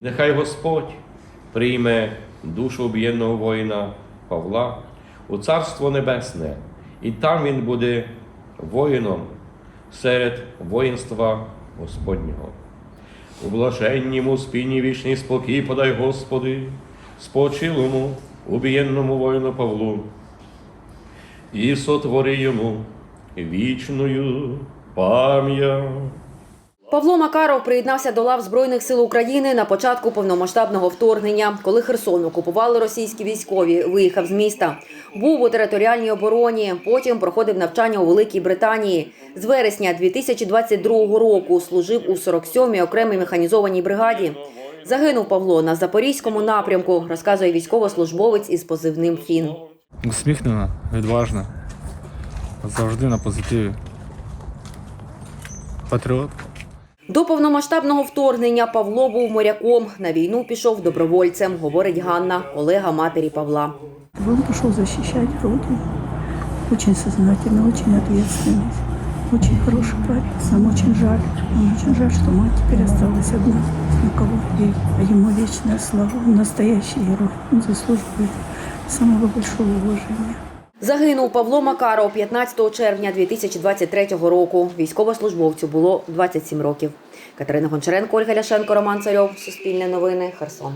Нехай Господь прийме душу об'єднаного воїна Павла у Царство Небесне, і там він буде воїном серед воїнства Господнього. У блаженнім спільні вічний спокій подай Господи, спочилому, убієнному воїну Павлу, і сотвори йому вічною пам'ять. Павло Макаров приєднався до лав Збройних сил України на початку повномасштабного вторгнення, коли Херсон окупували російські військові. Виїхав з міста. Був у територіальній обороні. Потім проходив навчання у Великій Британії. З вересня 2022 року служив у 47-й окремій механізованій бригаді. Загинув Павло на запорізькому напрямку, розказує військовослужбовець із позивним Фін. Усміхнена, відважна, завжди на позитиві. Патріот. До повномасштабного вторгнення Павло був моряком. На війну пішов добровольцем, говорить Ганна, колега матері Павла. Он пошел защищать Родину. Очень сознательный, очень ответственный. Очень хороший парень. Нам очень жаль. Нам очень жаль, что мать теперь осталась одна. Никого. И ему вечная слава. Настоящий герой. Он заслуживает самого большого уважения. Загинув Павло Макаров 15 червня 2023 року. Військовослужбовцю було 27 років. Катерина Гончаренко, Ольга Ляшенко, Роман Царьов. Суспільне новини. Херсон.